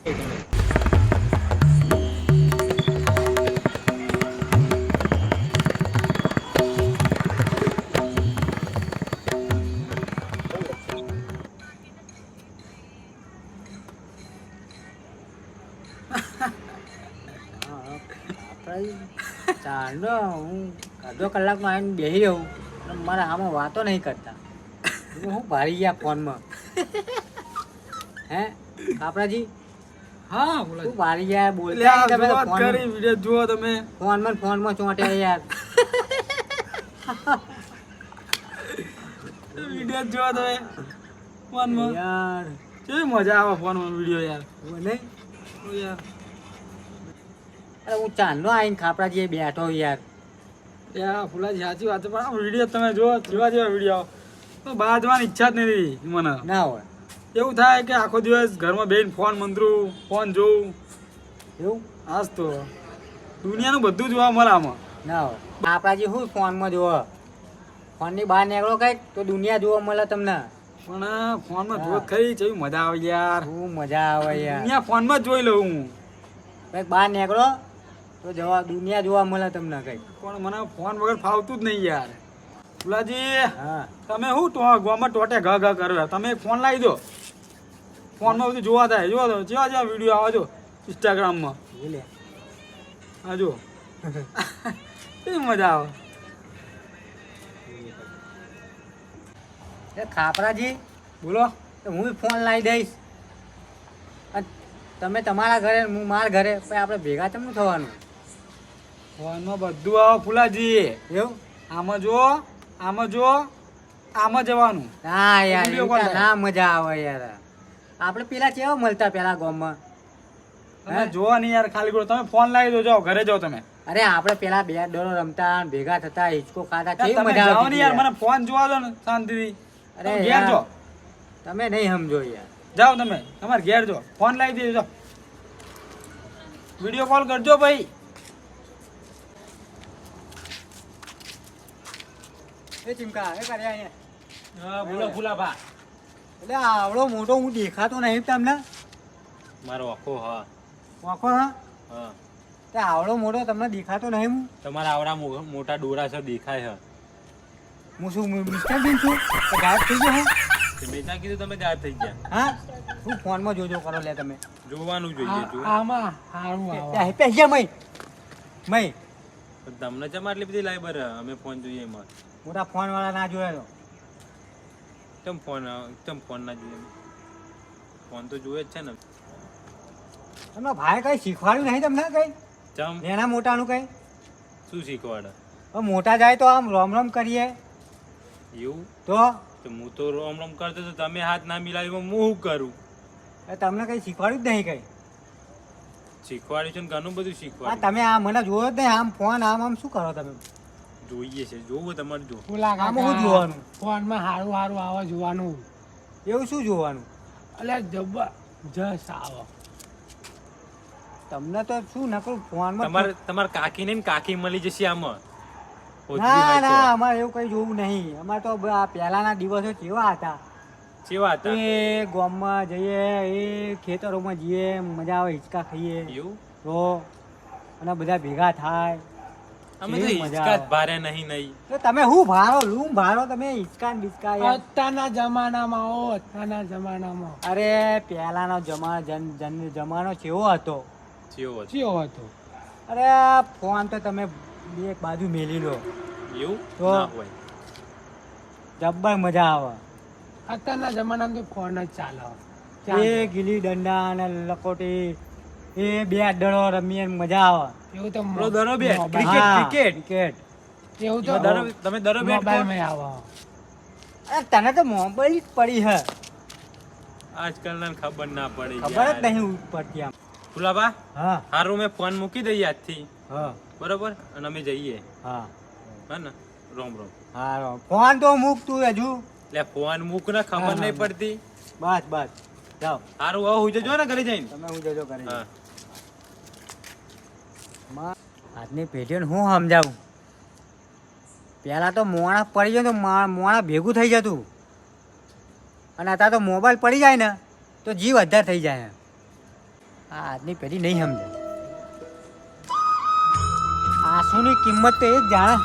ચાલો, હું અડધો કલાકમાં આવીને બેસી અને મારા આમાં વાતો નહીં કરતા. હું ભારી ગયા ફોનમાં. હે આપણાજી હા બોલા એટલે બોલતા તમે તો ફોન કરી વીડિયો જુઓ તમે. ફોનમાં ને ફોનમાં ચોંટ્યા યાર. વીડિયો જુઓ તમે ફોનમાં. યાર. કેવી મજા આવે ફોનમાં વીડિયો યાર. નહીં. યાર. અરે હું ચાંદનો આવીને ખાપરાજી બેઠો યાર. યા ફુલાજી સાચી વાત છે પણ આ વીડિયો તમે જુઓ જેવા જેવા વીડિયો તો બહાર જવાની ઈચ્છા જ નથી મને. ના હોય. એવું થાય કે આખો દિવસ ઘરમાં બેન ફોન મંદરું ફોન જોઉં. એવું? આજ તો. દુનિયાનું બધું જોવા મળે આમાં ના આપણા જે શું ફોનમાં જોવો ફોનની બહાર નીકળો કંઈક તો દુનિયા જોવા મળે તમને. પણ ફોનમાં જોત ખરી જેવી મજા આવે યાર. શું મજા આવે યાર. દુનિયા ફોનમાં જ જોઈ લઉં હું. કંઈક બહાર નીકળો તો જવા દુનિયા જોવા મળે તમને કંઈક. પણ મને ફોન વગર ફાવતું જ નહીં યાર. ફુલાજી હા. તમે શું ટો ગોમાં ટોટે ઘ ઘ કરો. તમે ફોન લાવી દો. ફોનમાં બધું જોવા થાય જોવા થાય જેવા જેવા વીડિયો આવે જો ઇન્સ્ટાગ્રામમાં હા જો કેવી મજા આવે. એ ખાપરાજી બોલો. હું ફોન લાવી દઈશ. તમે તમારા ઘરે હું મારા ઘરે પછી આપણે ભેગા ચમનું થવાનું? ફોનમાં બધું આવે ફુલાજી. એવું? આમાં જો આમાં જો આમાં જવાનું. ના યાર ના મજા આવે યાર. આપણે પેલા કેવા મળતા પેલા ગામમાં? તમે હે? નહીં યાર ખાલી કરો. તમે ફોન લાવી દો જાઓ ઘરે જાઓ તમે. અરે આપણે પેલા બે ડોરો રમતા ભેગા થતા હિચકો ખાતા કેવી મજા આવતી નહીં યાર. મને ફોન જોવા દો ને શાંતિથી. અરે ઘેર જો તમે નહીં સમજો યાર. જાઓ તમે. તમારે ઘેર જાઓ. ફોન લાવી દેજો. વીડિયો કોલ કરજો ભાઈ. એ ચિમકા એ કર્યા અહીંયા હા બોલો ફુલાભા. એટલે આવડો મોટો હું દેખાતો નહીં તમને? મારો આખો હા. આખો હા? હા. તે આવડો મોટો તમને દેખાતો નહીં હું? તમારા આવડા મોટા ડોરા છે દેખાય હું શું મિસ્ટર બીન છું? તો ગાયબ થઈ ગયો હું? બેટા કીધું તમે ગાયબ થઈ ગયા. હા? હું ફોનમાં જોજો કરો લે તમે. જોવાનું જોઈએ જો આમાં સારું ત્યાં પહેજા મય. મય. તમને ચમ આટલી બધી લાઈ બર અમે ફોન જોઈએ એમાં. મોટા ફોન વાળા ના જોયા તો. ચમ ફોન ચમ ફોન ના જોઈએ. ફોન તો જોઈએ જ છે ને. તમે ભાઈ કઈ શીખવાડ્યું નહીં તમને કઈ? ચમ. એના મોટાનું કઈ? શું શીખવાડે? હવે મોટા જાય તો આમ રોમ રોમ કરીએ. એવું? તો? તો હું તો રોમ રોમ કરતો તો તમે હાથ ના મિલાવી હું શું કરું? એ તમને કઈ શીખવાડ્યું જ નહીં કઈ? શીખવાડ્યું છે ને ઘણું બધું શીખવાડ્યું. તમે આ મને જોયો જ નહીં આમ ફોન આમ આમ શું કરો તમે? જોઈએ છે. જોવું તમારે જો. આમ શું જોવાનું? ફોનમાં સારું સારું આવે જોવાનું. એવું શું જોવાનું? એટલે જસ આવે તમને તો શું નકરું ફોનમાં તમારે તમારે કાકી ને કાકી મળી જશે આમાં. ના ના અમારે એવું કઈ જોવું નહીં. અમારે તો આ પહેલાના દિવસો કેવા હતા? કેવા હતા? એ ગામમાં જઈએ એ ખેતરોમાં જઈએ મજા આવે હિંચકા ખાઈએ. એવું? તો અને બધા ભેગા થાય. અમે તો હિચકા જ ભારે નહીં નહીં. તો તમે હું ભારો? લૂમ ભારો તમે? હિચકા બિચકા અત્યારના જમાનામાં ઓ અત્યારના જમાનામાં. અરે પહેલાનો જમાનો જન જન જમાનો કેવો હતો? કેવો. કેવો હતો? અરે ફોન તો તમે એક બાજુ મેલી લો. એવું? તો- જબ્બર મજા આવે. અત્યારના જમાનામાં તો ફોન જ ચાલે. એ ગીલી દંડા અને લકોટી એ બે દડો રમીએ મજા આવે. એવું તો પેલો દરો બેટ, ક્રિકેટ, ક્રિકેટ. ક્રિકેટ એવું તો તમે દરો- તમે દરો બેટ મોબાઈલમાં આવો. અરે તને તો મોબાઈલ જ પડી હે. આજકાલ ના ખબર ના પડી ખબર જ નહીં પડતી આમ. ફુલાબા હા. હારું મેં ફોન મૂકી દઈએ આજથી. હા. બરોબર? અને અમે જઈએ. હા. હા ને? રોમ રોમ. હા ફોન તો મૂક તું હજુ. એટલે ફોન મૂક ને ખબર નહીં પડતી. બસ બસ. જાઓ. હારું આવું હું જજો ને ઘરે જઈને. તમે હું જજો ઘરે હા. આજની પેઢીઓને હું સમજાવું? પહેલાં તો મોણા પડી જાય તો મોણા ભેગું થઈ જતું. અને અત્યારે તો મોબાઈલ પડી જાય ને, તો જીવ અધાર થઈ જાય આ આજની પેઢી નહીં સમજે. આંસુની કિંમત તો એ જ જાણે,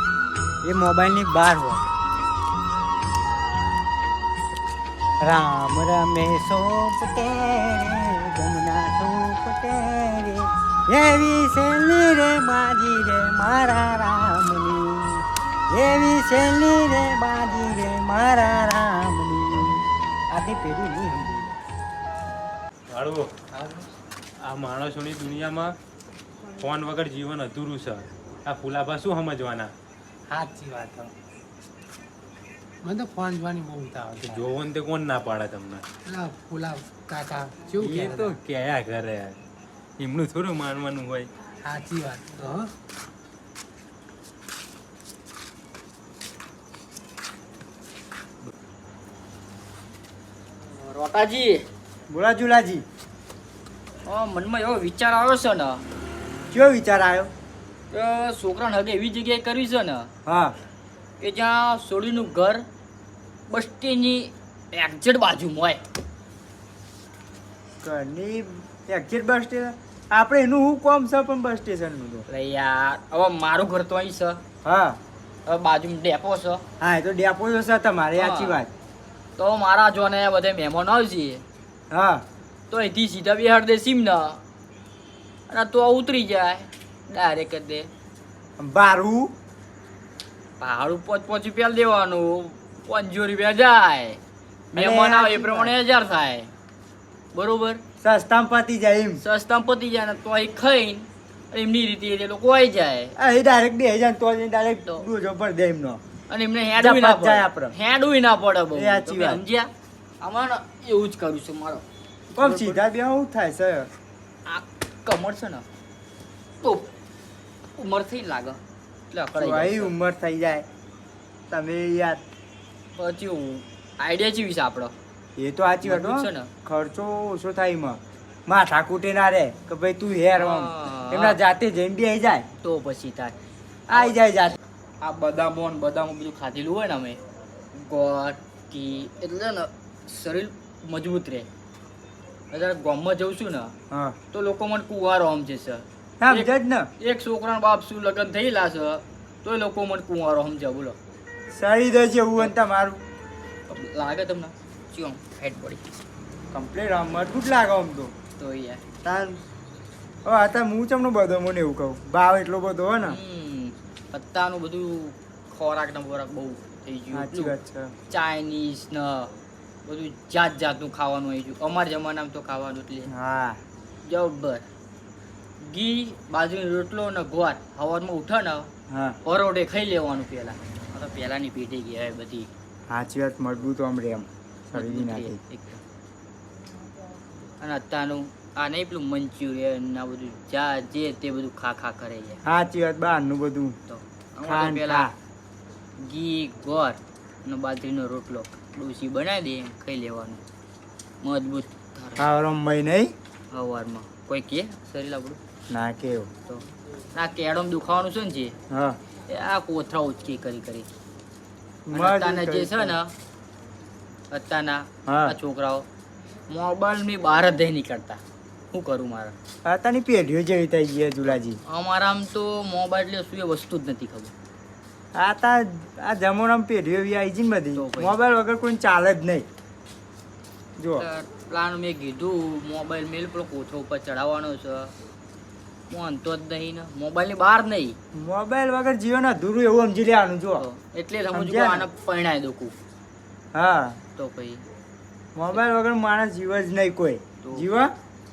એ મોબાઈલની બહાર હોય. રામ રમે સોપ રે ગમના સોપ રે. એવી શેલી રે બાજી રે મારા રામની? એવી શેલી રે બાજી રે મારા રામની? આથી પેઢી નહીં સમજે આ માણસોની દુનિયામાં ફોન વગર જીવન અધૂરું છે. આ ફુલાભા શું સમજવાના? સાચી વાત મને તો ફોન જોવાની બહુ ઉતાવળ. જોવો ને તે કોણ ના પાડે તમને? ફુલા કાકા કેવું એ તો? કયા કરે એમનું થોડું માનવાનું હોય. સાચી વાત તો હો. રોટાજી. બોલા જુલાજી મનમાં એવો વિચાર આવ્યો છે ને. કયો વિચાર આવ્યો? કે છોકરાને હગે એવી જગ્યાએ કરવી છે ને હા. કે જ્યાં સોડીનું ઘર બસ્તીની એક્ઝેટ બાજુમાં હોય. ઘરની એક્ઝેટ બસ સ્ટેશન આપણે એનું શું કોમ છે પણ બસ સ્ટેશનનું તો. એટલે યાર હવે મારું ઘર તો અહીં છે. હા. હવે બાજુમાં ડેપો છે. હા એ તો ડેપો તો છે તમારે હા. સાચી વાત. તો મારા જોને બધા મહેમાન આવશે હા. તો અહીંથી સીધા બિહાર દે સીમ ના અને તો ઉતરી જાય. ડાયરેક્ટ દે. બારું ભાડું પોચ પોચ રૂપિયા દેવાનું. પાંચસો રૂપિયા જાય. મહેમાન આવે એ પ્રમાણે હજાર થાય. બરોબર? સસ્તામાં પતી જાય એમ. સસ્તામ પતી જાય ને તો અહીં ખાઈને એમની રીતે એ લોકો આવી જાય. એ ડાયરેક્ટ બે જાય તો ડાયરેક્ટ તો. ડોજો દે એમનો. અને એમને હેડવી ના પડે. આપણે. હેડવી ના પડે બહુ. સાચી વાત. સમજ્યા? અમારે એવું જ કરું છું મારો. કોમ સીધા બે હું થાય છે આ કમર છે ને તો ઉંમર થઈ લાગે. એટલે ભાઈ ઉંમર થઈ જાય. તમે યાર. પછી આઈડિયા જેવી છે આપણો એ તો સાચી વાત છે ને? ખર્ચો ઓછો થાય એમાં. માથા કૂટે ના રે કે ભાઈ તું હેર એમના જાતે જઈને આવી જાય. તો પછી થાય. આઈ જાય જાતે. આ બદામો ને બદામો બધું ખાધેલું હોય ને અમે. ગોળ ઘી એટલે ને શરીર મજબૂત રહે. અત્યારે ગામમાં જઉં છું ને હા. તો લોકો મને કુંવારો સમજે છે. સર એક- જ ને. એક છોકરાના બાપ શું લગ્ન થયેલા છે તો એ લોકો મને કુંવારો સમજે બોલો. સારી દે છે એવું તમારું. લાગે તમને? ચિયો હેડ પડી કમ્પ્લેટ આમ મજબૂત લાગે આમ તો. તો યાર. તાર હવે આ તાર હું ચમનો બધો મને એવું કહું. ભાવ એટલો બધો હોય ને. પત્તાનું બધું ખોરાક ને ખોરાક બહુ થઈ ગયું. ચાઇનીઝ ને બધું જાત જાતનું ખાવાનું આવી ગયું. અમારા જમાનામાં તો ખાવાનું એટલે હા. જબર. ઘી બાજરીનો રોટલો ને ગોળ હવારમાં ઉઠે ને હા. પરોઠે ખાઈ લેવાનું પહેલા. તો પહેલાની પેઢી કહેવાય બધી. સાચી વાત મજબૂત આમ રે નાખી અને અત્યારનું આ નહીં પેલું મંચુરિયન ને બધું જા જે તે બધું ખા ખા કરે છે. સાચી વાત બહારનું બધું. તો ખાન પહેલા ઘી ગોર અને બાજરીનો રોટલો. ડોસી બનાવી દે ખાઈ લેવાનું. મજબૂત ખાવાનો મય નહીં? સવારમાં કોઈ કે શરીર આપણું? ના કેવું તો ના કેડમ દુખાવાનું છે ને જે? હા. આ કોથરા ઉચકી કરી કરી. અને જે છે ને અત્યારના. આ છોકરાઓ મોબાઈલની બહાર જ નહીં નીકળતા. શું કરું મારે? અત્યારની પેઢીઓ જેવી થઈ ગઈ જુલાજી અમારા આમ તો મોબાઈલ એટલે શું એ વસ્તુ જ નથી ખબર. આ તા આ જમોરામ પેઢીઓ એવી આવી છે ને બધી. મોબાઈલ વગર કોઈ ચાલે જ નહીં. જો પ્લાન મેં કીધું મોબાઈલ મેલ પેલો કોથળો ઉપર ચડાવવાનો છે. મોનતો જ નહીં ને. મોબાઈલની બહાર નહીં. મોબાઈલ વગર જીવન અધૂરું એવું સમજી લેવાનું જો એટલે સમજો? આને પરણાય દોકું હા. તો પછી? મોબાઈલ વગર માણસ જીવે જ નહીં કોઈ. તો.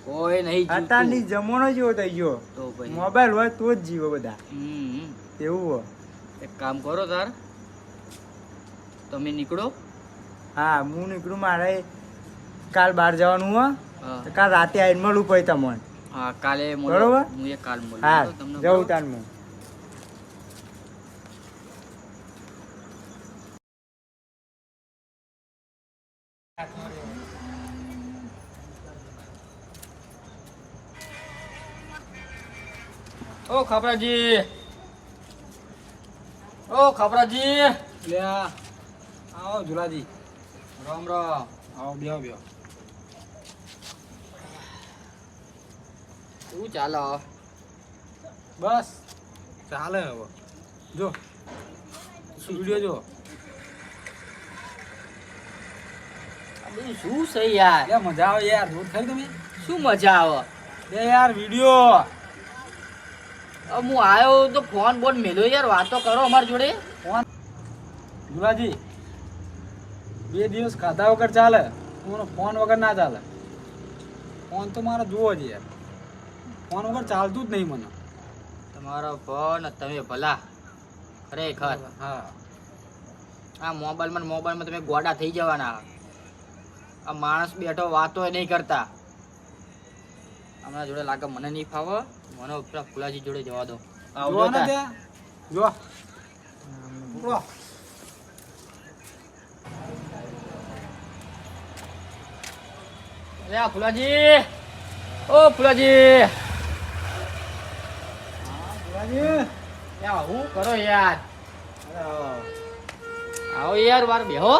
કોઈ નહીં અત્યારની. જમાનો જેવો થઈ ગયો. તો પછી? મોબાઈલ હોય તો જ જીવો બધા. એવું હોય. એક કામ કરો તાર. તમે નીકળો. હા હું નીકળું મારે કાલ બહાર જવાનું હોય. તો કાલ રાતે આવીને મળું પછી તમને. હા કાલે બરોબર? હું એ કાલ મળું. હા તમને જવું તાર હું. ઓ ખબરાજી ઓ ખબરાજી લ્યા આવો જુલાજી. રામ રામ. આવો બેહો બેહો. શું ચાલે? બસ. ચાલે હવે. જો. વીડિયો જો શું છે યાર? લે મજા આવે યાર. દૂર ખાઈ તમે? શું મજા આવે? લે યાર વીડિયો. હું આવ્યો તો ફોન બોન મેલ્યો યાર વાતો કરો અમારી જોડે. ફોન? ગુલાજી બે દિવસ ખાધા વગર ચાલે તમારો ફોન વગર ના ચાલે. ફોન તો મારે જુઓ જ યાર. ફોન વગર ચાલતું જ નહીં મને. તમારો ફોન તમે ભલા ખરેખર. હા. આ મોબાઈલમાં મોબાઈલમાં તમે ગોડા થઈ જવાના. આ માણસ બેઠો વાતો નહીં કરતા. હમણાં જોડે લાગે મને નહીં ફાવે. મને પેલા ફુલાજી જોડે જવા દો. ને. જો ઉપડો. અરે ફુલાજી. ઓ ફુલાજી. યા હું કરો યાર? આવો. યાર વાર બેહો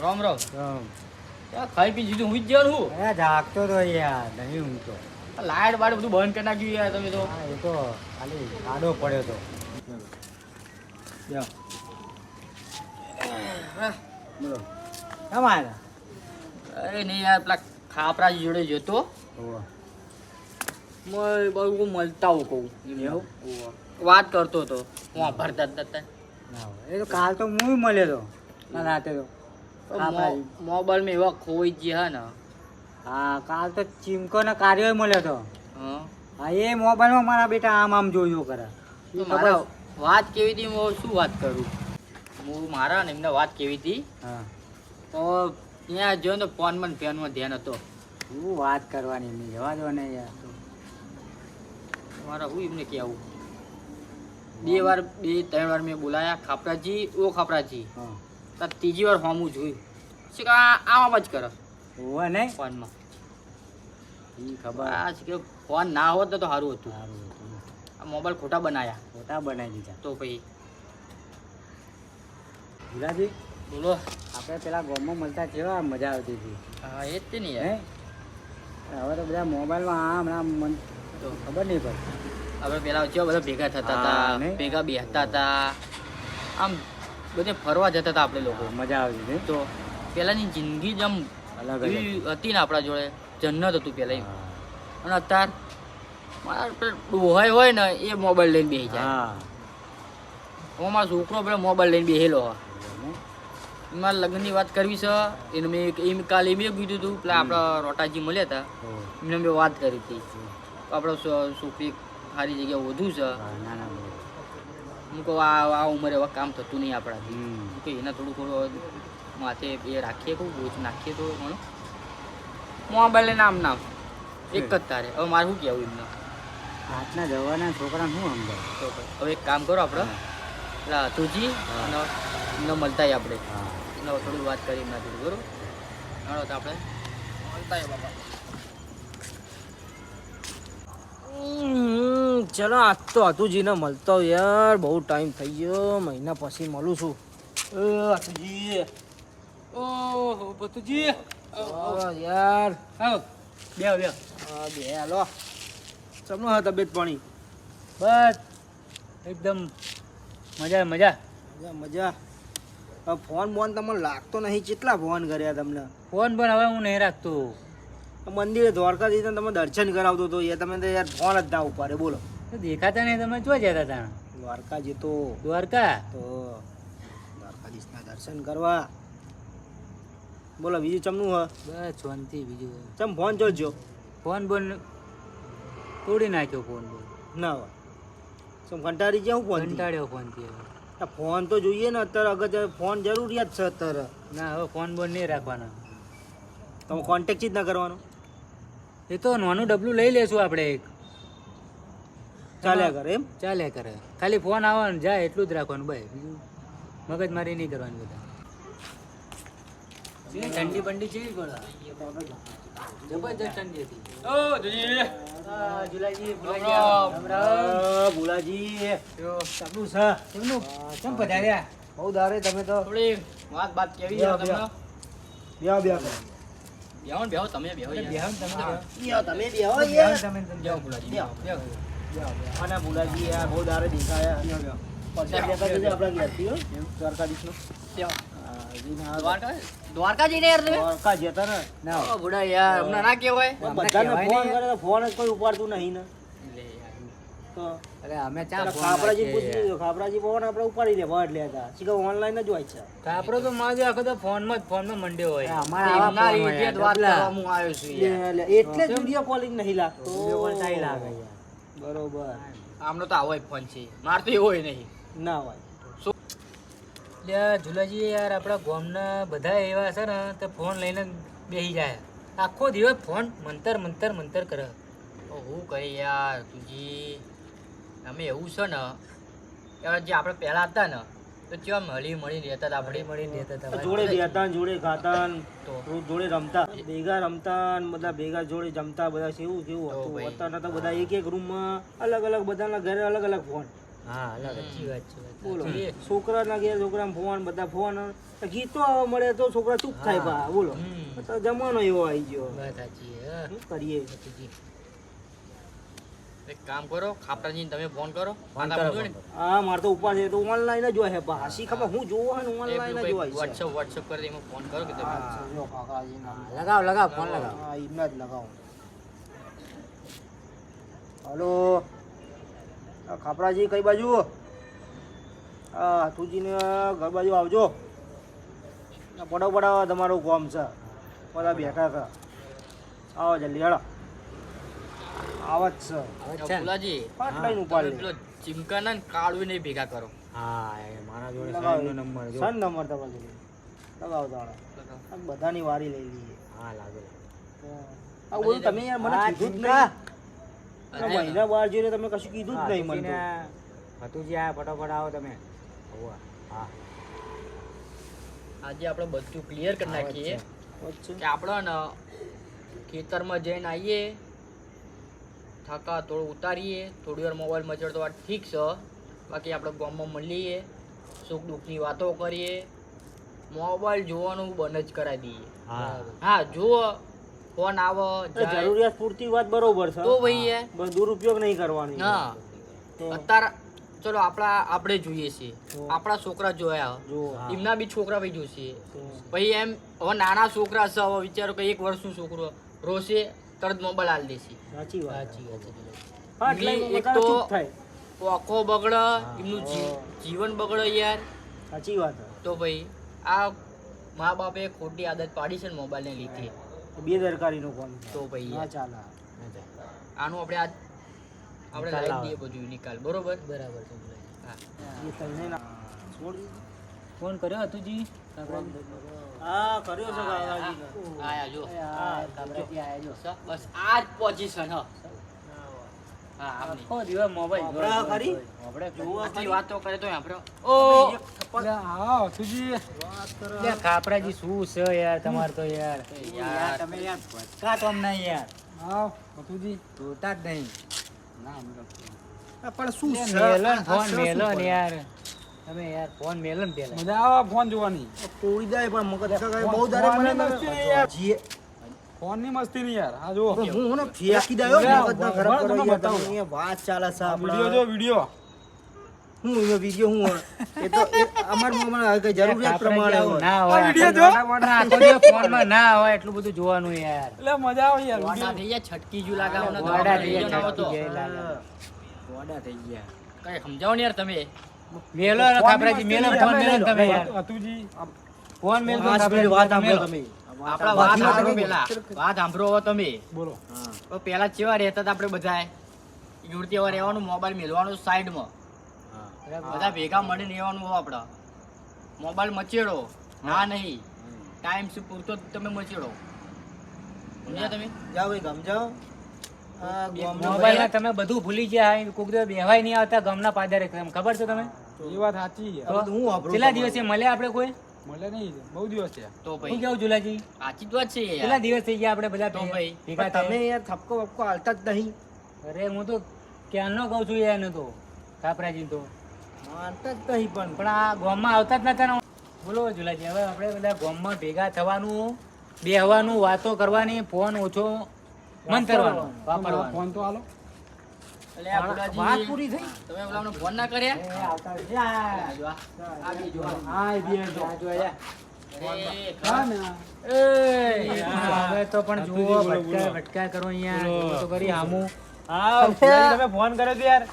રામ રામ. રામ. ખાઈ પી જીધું હું જ જવાનું. હું જાગતો તો યાર નહીં ઊંઘતો. લાઈટ બાડ બધું બંધ કરી નાખ્યું યાર તમે તો. એ તો ખાલી આડો પડ્યો તો. બોલો કેમ અરે નહીં યાર પેલા ખાપરાજી જોડે જતો. મેં બહુ મળતા હું કહું. એવું? વાત કરતો હતો. હું ભરતા હતા એ તો કાલ તો હું મળ્યો તો. રાતે તો. મોબાઈલમાં એવા ખોઈ ગયા ને. હા કાલ તો ચીમકો ને કાર્યો મળ્યો તો. હા. એ મોબાઈલમાં મારા બેટા આમ આમ જોયું કરે. તો મારા વાત કેવી હતી હું શું વાત કરું? હું મારા ને એમને વાત કેવી હતી? હા. તો ત્યાં જો ને ફોનમાં ફેનમાં ધ્યાન હતો. શું વાત કરવાની એમની? જવા દો ને યાર. મારા હું એમને કહેવું? બે વાર બે ત્રણ વાર મેં બોલાયા ખાપરાજી ઓ ખાપરાજી. હા. ત્રીજી વાર હોમું જોયું. શું કે આ આમ જ કરે. હોવે ને? ફોનમાં. ખબર. આ કે ફોન ના હોત તો સારું હતું. સારું હતું. આ મોબાઈલ ખોટા બનાયા. ખોટા બનાવી દીધા. તો પછી ગુલાજી બોલો. આપણે પેલા ગામમાં મળતા કેવા મજા આવતી હતી? હા એ જ તે ને હે? હવે તો બધા મોબાઈલમાં આમ આમ મન તો ખબર નહીં પડતી. આપણે પેલા કેવા બધા ભેગા થતા હતા ભેગા બેસતા હતા. આમ બધે ફરવા જતા હતા આપણે લોકો. મજા આવતી હતી. તો પહેલાંની જિંદગી જ આમ હતી. ને આપણા જોડે. જન્નત હતું પેલા. અને અત્યાર મારા ડોહાય હોય ને એ મોબાઈલ લઈને બેસી જાય. હું. મારો છોકરો પેલો મોબાઈલ લઈને બેસેલો હોય? મારા લગ્નની વાત કરવી છે. એને મેં એમ કાલે એમ કીધું હતું. પેલા આપણા રોટાજી મળ્યા હતા. એમને મેં વાત કરી હતી. આપણો છોકરી સારી જગ્યા વધુ છે. હા, ના ના હું કહું આ ઉંમરે કામ થતું નહીં આપણાથી. એના થોડું થોડું માથે એ રાખીએ કહું બોજ નાખીએ તો ઘણું. મોબાઈલ નામ નામ એક જ તારે. હવે મારે શું કહેવું એમને? આજના જવાના છોકરાને શું સમજાય? છોકરા હવે એક કામ કરો આપણે. પેલા તુજી અને મળતાય આપણે. હા. થોડું થોડી વાત કરી એમના જોડે બરોબર? હાલો તો આપણે મળતાય બાબા ચલો આજ તો અતુજીને મળતો યાર. બહુ ટાઈમ થઈ ગયો. મહિના પછી મળું છું. અતુજી ઓહો બતુજી યાર. આવો બે બે બે હાલો. ચમનો હા તબિયત પાણી? બસ. એકદમ મજા મજા. મજા મજા. ફોન બોન તમને લાગતો નહીં. કેટલા ફોન કર્યા તમને? ફોન પણ હવે હું નહીં રાખતો. મંદિરે દ્વારકા જઈને તમે દર્શન કરાવતો હતો યાર તમે તો યાર ફોન જ ના ઉપાડે. બોલો. દેખાતા નહીં તમે? જો જતા હતા દ્વારકા જતો. દ્વારકા? તો દ્વારકાધીશના દર્શન કરવા. બોલો બીજું ચમનું હ? બસ શાંતિ બીજું ચમ ફોન જોજો. ફોન બોન તોડી નાખ્યો ફોન બોન. ના હોય. ચમ કંટાળી ગયા હું ફોન કંટાળ્યો ફોનથી હવે. ફોન તો જોઈએ ને અત્યારે અગર ફોન જરૂરિયાત છે અત્યારે. ના હવે ફોન બોન નહીં રાખવાનો. તમે કોન્ટેક્ટ જ ના કરવાનો. એ તો નાનું ડબલું લઈ લેશું આપણે એક. ચાલ્યા કરે એમ? ચાલ્યા કરે. ખાલી ફોન આવવાનું જાય એટલું જ રાખવાનું ભાઈ બીજું મગજ મારી નહીં કરવાની બધા. ઠંડી બંડી જબરજસ્ત ઠંડી હતી ઓ જુલાજી આ ભુલાજી છે કેમ પધાર્યા બહુ દારે તમે તો થોડી વાત બાત કેવી છે. તમને બ્યા તમે બેહો યાર. તમે. અને ભુલાજી આ બહુ દારે દેખાયા પરસાદ લેતા જજો ઘેરથી, દ્વારકાધીશનો. દ્વારકા દ્વારકા જઈને યાર તમે? દ્વારકા જતા ને. ના. બુડા યાર હમણાં ના કહેવાય. બધાને ફોન કરે તો ફોન જ કોઈ ઉપાડતું નહીં ને. લે યાર. તો અરે અમે ચા ખાપરાજી પૂછી લીધો ખાપરાજી ફોન આપણે ઉપાડી લે લેતા. શીખા ઓનલાઈન જ હોય છે. કાપરો તો મારે આખો તો ફોનમાં જ ફોનમાં મંડ્યો હોય. અમારા આવા ફોન લીધે હોય વાત કરવા હું આવ્યો છું એટલે જ વીડિયો કોલિંગ નહીં લાગતો. વીડિયો કોલ થાય લાગે યાર. બરોબર. આમનો તો આવો ફોન છે. મારતો એવો નહીં. ના હોય. ઝુલાજી યાર આપણા ગામના બધા એવા છે ને તે ફોન લઈને બેસી જાય. આખો દિવસ ફોન મંતર મંતર મંતર કરે. હું કરી યાર તુજી અમે એવું છે ને યાર જે આપણે પહેલાં હતા ને તો કેવા મળી મળી રહેતા હતા મળી આપણે મળી રહેતા હતા. જોડે બેતા જોડે ખાતા તો જોડે રમતા. ભેગા રમતા ને બધા ભેગા જોડે જમતા બધા કેવું કેવું હતું. અત્યારના તો બધા એક એક રૂમમાં અલગ અલગ બધાના ઘરે અલગ અલગ ફોન. હા અલગ સાચી વાત છે. બોલો. છોકરાના ઘેર છોકરા ફોન બધા ફોન ગીતો મળે તો છોકરા ચૂપ થાય બા બોલો. હમ. જમાનો એવો આવી ગયો. વાત સાચી શું કરીએ? એક કામ કરો ખાપરાજીને તમે ફોન કરો. હા મારે તો ઉપાસ છે તો ઓનલાઈન જ હોય બા. શીખામાં હું જોવો ને ઓનલાઈન જ હોય વોટ્સઅપ કરી એમાં ફોન કરો કે તમે. જો. લગાવ લગાવ ફોન લગાવ. હા એમના જ લગાવો. હલો. ખાપરાજી કઈ બાજુ? હાથુજીને ઘર બાજુ આવજો. પડાવ પડાવ તમારું કોમ છે. બધા બેઠા છે. આવો જલ્દી હેડા. આવત છે આવે જ છે. ને? ફુલાજી પાટ લઈને ઉપાડી પેલો ને કાળું નહીં ભેગા કરો. હા મારા જોડે લગાવો. નંબર જો. સન નંબર તમારો લગાવો તાળા આ બધાની વારી લઈ લઈએ. હા લાગે આ તમે યાર મને કીધું જ ચિંતા. મહિના બહાર જઈને તમે કશું કીધું જ નહીં મને હતું જ્યાં આ ફટાફટ આવો તમે. હા. આજે આપણે બધું ક્લિયર કરી નાખીએ. કે આપણે ને ખેતરમાં જઈને આવીએ થાકા થોડું ઉતારીએ થોડી વાર મોબાઈલ મચડતો વાત ઠીક છે. બાકી આપણે ગામમાં મળીએ સુખ દુઃખની વાતો કરીએ. મોબાઈલ જોવાનું બંધ જ કરાવી દઈએ. હા. હા જુઓ ફોન આવો. જરૂરિયાત પૂરતી વાત બરોબર છે. તો ભાઈ એ. દુરુપયોગ નહીં કરવાની. હા. અત્યારે ચલો આપણા આપણે જોઈએ છીએ. આપણા છોકરા જોયા. એમના બી છોકરા ભાઈ જોશે. ભાઈ એમ હવે નાના છોકરા છે હવે વિચારો કે એક વર્ષનું છોકરો રોશે તરત મોબાઈલ હાલ દેશે. સાચી વાત. સાચી એક તો- આંખો બગડે એમનું જીવન બગડે યાર. સાચી વાત. તો ભાઈ આ મા બાપે ખોટી આદત પાડી છે ને મોબાઈલને લીધે. બેદરકારીનો કોમ છે. તો ભાઈ ના ચાલે આનું આપણે આજ આપણે લાવી. દઈએ બધું નિકાલ બરોબર? બરાબર છે હા. ના છોડ. ફોન કર્યો હતુજી હા કર્યો છે. આયા જો. આયા જો. બસ આજ પોઝિશન હ. આખો દિવસ મોબાઈલ ખરી? આપણે જોવો આટલી ખરી? વાતો કરે તો આપણે ઓ! હા તુજી કાપરાજી શું છે યાર તમારે તો યાર? યાર. તમે યાર. ભટકા તો અમને યાર. હા તુજી જોતા જ નહીં. આ પણ શું છે? મેલો ને આ- આ ફોન છે શું મેલો ને પણ? યાર. તમે યાર ફોન મેલો ને પેલા. મજા આવે ફોન જોવાની. કોઈ જાય પણ મગજ બહુ મને યાર. ફોનની મસ્તી નહીં યાર આ જો હું ને ફેંકી દયો યાર, મગજના ખરાબ કરો તમે યાર. તમે વાત ચાલે છે વીડિયો. જો વિડિયો હું એ વિડિયો હું એ તો અમાર મોમાં કઈ જરૂરિયાત પ્રમાણે હોય. ના હોય આ વીડિયો જો. આખો દિવસ ફોનમાં ના હોય એટલું બધું જોવાનું યાર એટલે મજા આવે યાર વાડા થઈ ગયા છટકી જુ લાગે મને વાડા ગોડા થઈ ગયા, ના. છટકી ગયા. ગોડા થઈ ગયા કઈ સમજાવો ને યાર તમે મેલો ને કાપરાજી મેલો ફોન મેલો તમે યાર તુજી ફોન મેલો ને મિનિટ વાત આપો તમે. આપણા વાત સાંભળો પેલા. વાત સાંભળો તમે. બોલો. તો પેલા ચેવા રહેતા હતા આપણે બધાય? યુવતી હવે રહેવાનું મોબાઈલ મેળવાનું સાઈડમાં. બધા ભેગા મળીને રહેવાનું આપણે. મોબાઈલ મચેડો. ના નહીં. ટાઈમ પૂરતો તમે મચેડો. સમજ્યા તમે? જાઓ ભાઈ ગામ જાઓ. આ ગામના મોબાઈલમાં તમે બધું ભૂલી ગયા કોક દિવસ બેહવાય નહીં આવતા ગામના પાદરે. ખબર છે તમે? એ વાત સાચી હું કેટલા દિવસે મળ્યા આપણે કોઈ? મળે નહીં બહુ દિવસ થયા. તો શું કેવું જુલાજી સાચી જ વાત છે કેટલા દિવસ થઈ ગયા આપણે બધા તો ભાઈ, ભેગા તમે યાર થપકો વપકો હાલતા જ નહીં. અરે હું તો ક્યારનો કહું છું યાર એને તો. કાપરાજી તો. માનતા જ નહીં પણ. પણ આ ગામમાં આવતા જ નતા બોલો જુલાજી હવે આપણે બધા ગામમાં ભેગા થવાનું બેહવાનું વાતો કરવાની ફોન ઓછો મન કરવાનો વાપરવાનો. ફોન તો હાલો. વાત પૂરી થઈ? તમે ઓલાનો ફોન ના કર્યા? આ જો. આ. આ બી જો. હા એ બી જો જો. હવે તો પણ જુઓ કરો અહીંયા. તો કરી હામું હા તમે ફોન કર્યો તો યાર.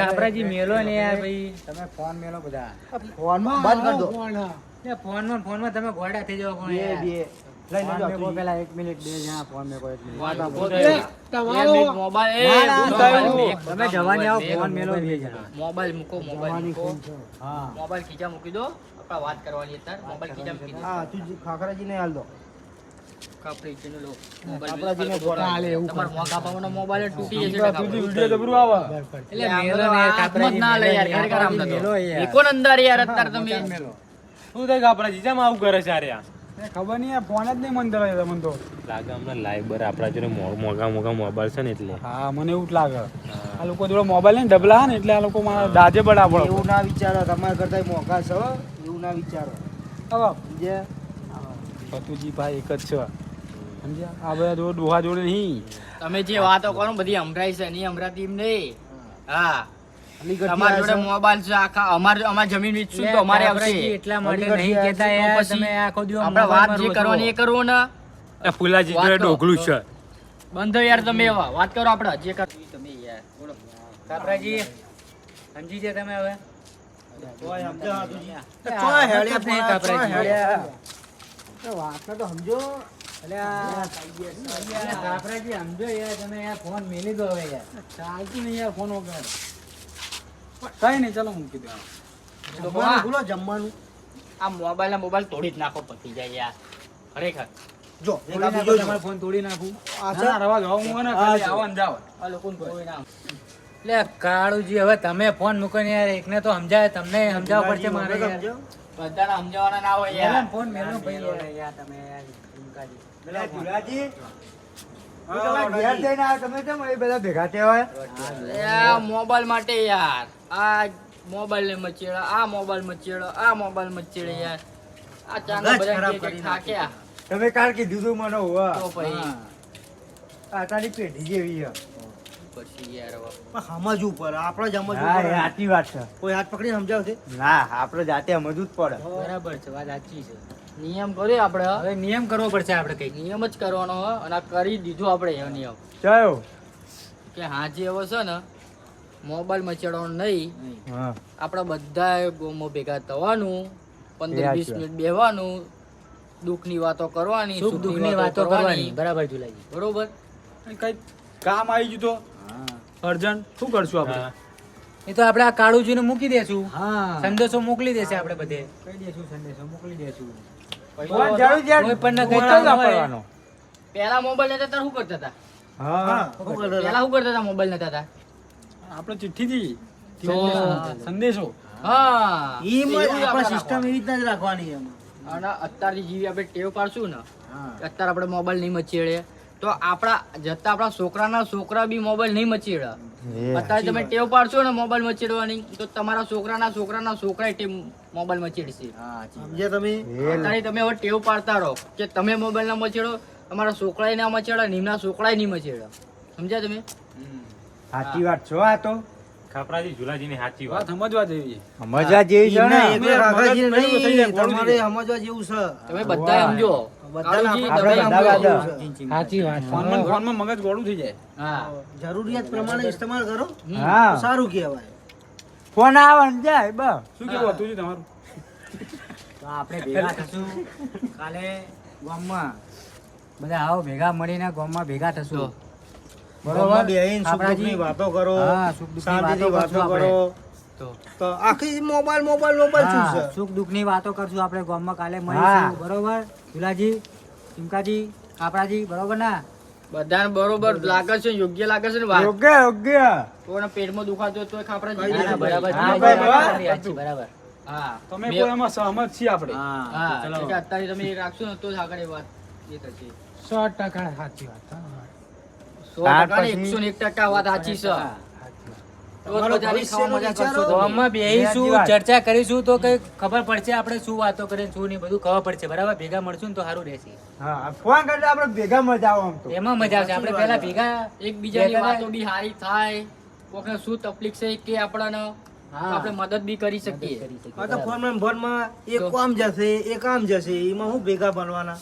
કાપરાજી મેલો ને યાર ભાઈ. તમે ફોન મેલો બધા. કરી દો. એટલે ફોનમાં. ફોનમાં તમે ગોડા થઈ જાઓ પણ બે. લઈ લેજો પેલા એક મિનિટ બે જણા ફોન મેકો એક મિનિટ. વાત વાત ઊભો ઊભો થયો. થયો. બે મિનિટ મોબાઈલ એ, ના, ના, મોબાઈલ થયું. મેક, તમે જવાની આવો ફોન મેલો બે જણા. મોબાઈલ મૂકો મોબાઈલ મૂકો. હા. મોબાઈલ ખીચા મૂકી દો. આપણે વાત કરવાની અત્યારે. મોબાઈલ ખીચા મૂકી દો. હા તું ખાખરાજીને હાલ દો. કાપડી ચીનો લો મોબાઈલ કાપરાજીને use ફોન કરતો. હાલે એવું તમારો મોં કાપવાનો મોબાઈલ જ તૂટી જશે તું કાપડો. વીડિયો જબરું આવે. એટલે આમ મેલો તો ને યાર, હાથમાં જ કાપરાજી ના લે યાર મેલો, ખરેખર આમ નતો. મેલો. યાર. એકો ને અંદર યાર? અત્યારે તમે શું થાય આપણા જીજામાં આવું કરે છે ખબર નહીં ફોન જ નહીં મન ધરાય તમને તો. લાગે હમણાં લાઈબર આપણા જોડે મોગા મોંઘા મોંઘા મોબાઈલ છે ને એટલે. હા મને એવું જ લાગે. આ લોકો જોડે મોબાઈલ ને ડબલા ને એટલે આ લોકો મારા દાજે બડા પડે એવું ના વિચારો તમારા કરતા મોગા છો એવું ના વિચારો. હવે જે પતુજી ભાઈ એક જ છે. સમજ્યા? આ બધા જોડે ડોહા જોડે નહીં. તમે જે વાતો કરો ને બધી હમરાઈ છે નહીં હમરાતી એમ નહીં. હા. તમારા જોડે મોબાઈલ છે આખા અમાર અમાર જમીન વેચશું તો અમારે આવશે. એટલા માટે નહીં કહેતા યાર તમે આખો દિવસ આપણે વાત જે કરવાની એ કરવું ને? એ ફુલાજી જોડે કરો. છે. બંધો યાર તમે એવા. વાત કરો આપણે. જે કર તમે યાર બોલો. કાપરાજી સમજી ગયા તમે હવે? તોય સમજો હાથુજી. આ ચોય વાત જ હેડ્યા નહીં પણ, કાપરાજી. ચોય હેડ્યા. તો સમજો કાપરાજી સમજો યાર. તમે યાર ફોન મેલી દો હવે યાર. ચાલતું નહીં યાર ફોન વગર. કઈ નહીં ચાલો મૂકી દો જમવાનું ભૂલો જમવાનું. આ મોબાઈલ ના મોબાઈલ તોડી જ નાખો પતી જાય યાર. ખરેખર. જો ફોન તોડી નાખું. આ રવા જાવ હું ને હા, ખાલી છે. આવો ને આ લોકો એટલે કાળુજી હવે તમે ફોન મૂકો ને યાર. એકને તો સમજાવે તમને સમજાવવા પડશે મારે મગજ યાર. સમજો. બધાને સમજાવવાના ના હોય યાર. ફોન મેલો ભાઈ યાર યાર તમે યાર ચિંકાજી. પેલા ધુલાજી, હું તમારા ઘેર જઈને આવ્યો, તમે કેમ એ બધા ભેગા થયા મોબાઈલ માટે યાર. આ મોબાઈલ ને મચેડા આ મોબાઈલ મચેડો આ મોબાઈલ મચેડે યાર. આ ચાના બધા થાક્યા. તમે કાલ કીધું તું મને હોવા. તો પછી? આ તારી પેઢી જેવી છે. પછી યાર સમજવું પડે આપણે જ સમજવું પડે સાચી વાત છે. કોઈ હાથ પકડીને સમજાવશે ના આપણે જાતે સમજવું જ પડે. બરાબર છે વાત સાચી છે. નિયમ કર્યો આપણે હવે નિયમ કરવો પડશે આપણે કંઈક. નિયમ જ કરવાનો અને કરી દીધું આપણે એ નિયમ ચયો કે હાજી હવે છે ને મોબાઈલ મચેડવાનો નહીં. હા. આપણે બધા ગોમો ભેગા થવાનું પંદર વીસ મિનિટ બેહવાનું દુઃખની વાતો કરવાની સુખ દુઃખની વાતો કરવાની. બરાબર જુલાઈ બરોબર? કઈ કામ આવી ગયું તો? અર્જન્ટ શું કરશું આપણે? એ તો આપણે આ કાળુજીને મૂકી દેશું. હા. સંદેશો મોકલી દેશે આપણે બધે. કહી દેશું સંદેશો મોકલી દેશું. કોઈ પણ ને મોબાઈલ નતા શું કરતા હતા હા હા શું કરતા હતા? પેલા શું કરતા હતા મોબાઈલ નતા હતા? આપણે ચિઠ્ઠીથી તો- સંદેશો હા. આપણે આપણે સિસ્ટમ એવી રીતના જ રાખવાની એમ. અને અત્યારની જેવી આપણે ટેવ પાડશું ને અત્યારે આપણે મોબાઈલ નહીં મચેડે તો આપણા જતા આપણા છોકરાના છોકરા બી મોબાઈલ નહીં મચેડે અત્યારે તમે ટેવ પાડશો ને મોબાઈલ મચેડવાની તો તમારા છોકરાના છોકરાના છોકરા ટેવ મોબાઈલ મચેડશે સમજ્યા તમે? અત્યારે તમે હવે ટેવ પાડતા રહો કે તમે મોબાઈલ ના મચેડો તમારા છોકરાએ ના મચેડો નિમના છોકરાએ નહીં મચેડો. સમજ્યા તમે? સાચી વાત છો આ તો. ખાપરાજી ઝુલાજીની સાચી વાત. વાત સમજવા જેવી સમજવા જેવી છે ને એ થઈ નહીં, તમારે સમજવા જેવું છે. તમે બધા સમજો. મગજ ગોળું થઈ જાય. જરૂરિયાત પ્રમાણે ઇસ્તેમાલ કરો. હા. સારું કહેવાય. ફોન આવે જાય બસ. શું કેવું હતું તમારું? આપણે ભેગા થશું. કાલે ગામમાં. બધા આવો ભેગા મળીને ગામમાં ભેગા થશું. સુખ આપણાજી- દુઃખની વાતો કરો હા, સુખ દુઃખની શાંતિથી વાતો કરો. તો. તો આખી મોબાઈલ મોબાઈલ મોબાઈલ શું છે? સુખ દુઃખની વાતો કરશું આપણે ગામમાં કાલે મળીશું બરોબર? ઝુલાજી ચિમકાજી કાપરાજી બરોબર ના? બધાને બરોબર લાગે છે યોગ્ય લાગે છે ને વાત? યોગ્ય યોગ્ય. કોને પેટમાં દુખાતો તો ખાપરા કઈ બરાબર. હા, બરાબર. બરાબર, હા. તમે કોઈ એમાં સહમત છીએ આપણે. હા. એટલે અત્યારે તમે રાખશો ને તો જ આગળ એ વાત એ થશે સો ટકા સાચી વાત સો ત્યાર ટકા ને પછી- એકસો એક ટકા વાત સાચી છે. ચર્ચા કરીશું તો કઈ ખબર પડશે આપણે શું વાતો કરીએ શું નહીં બધું ખબર પડશે. બરાબર? ભેગા મળશું ને તો સારું રહેશે. ફોન કરતા આપણે ભેગા મજા આવો એમાં મજા આવશે. આપણે પેલા ભેગા એકબીજાની વાતો બી સારી થાય. કોકને શું તકલીફ છે કે આપણને. આપણે મદદ બી કરી શકીએ. ફોન ફોનમાં એક આમ કામ જશે એક આમ જશે એમાં હું ભેગા ભણવાના?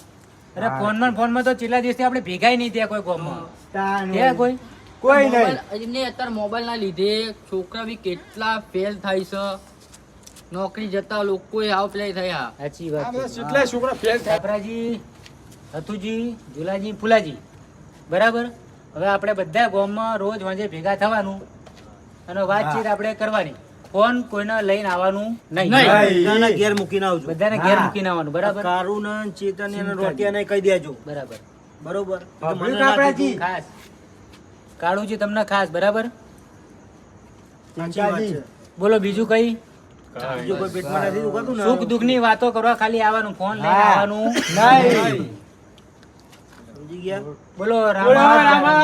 અરે ફોનમાં ફોન ફોનમાં તો છેલ્લા દિવસથી આપણે ભેગાય નહીં ત્યાં કોઈ ગામમાં. તાન કોઈ? કોઈ નહીં. એમને અત્યારે મોબાઈલ ના લીધે છોકરા બી કેટલા ફેલ થાય છે. નોકરી જતા લોકો આવ પ્લે થયા. સાચી આ વાત બધા છોકરા ફેલ થાય? છાપરાજી હતુજી જુલાજી ફુલાજી. બરાબર? હવે આપણે બધા ગામમાં રોજ વાંજે ભેગા થવાનું અને વાતચીત આપણે કરવાની. ફોન કોઈને લઈને આવવાનું નહીં. બધાને ઘેર મૂકીને આવજો. બધાને ઘેર. મૂકીને આવવાનું બરાબર? કારું ને ચેતન ને રોટિયા ને કહી દેજો. બરાબર. બરોબર. ખાસ. કાળુજી તમને ખાસ બરાબર. બોલો બીજું કઈ? બીજું કોઈ પેટમાં નથી દુખાતું ને? સુખ દુઃખની વાતો કરવા ખાલી આવવાનું ફોન લઈને. આવવાનું. નહીં. સમજી ગયા? બોલો રામા રામા.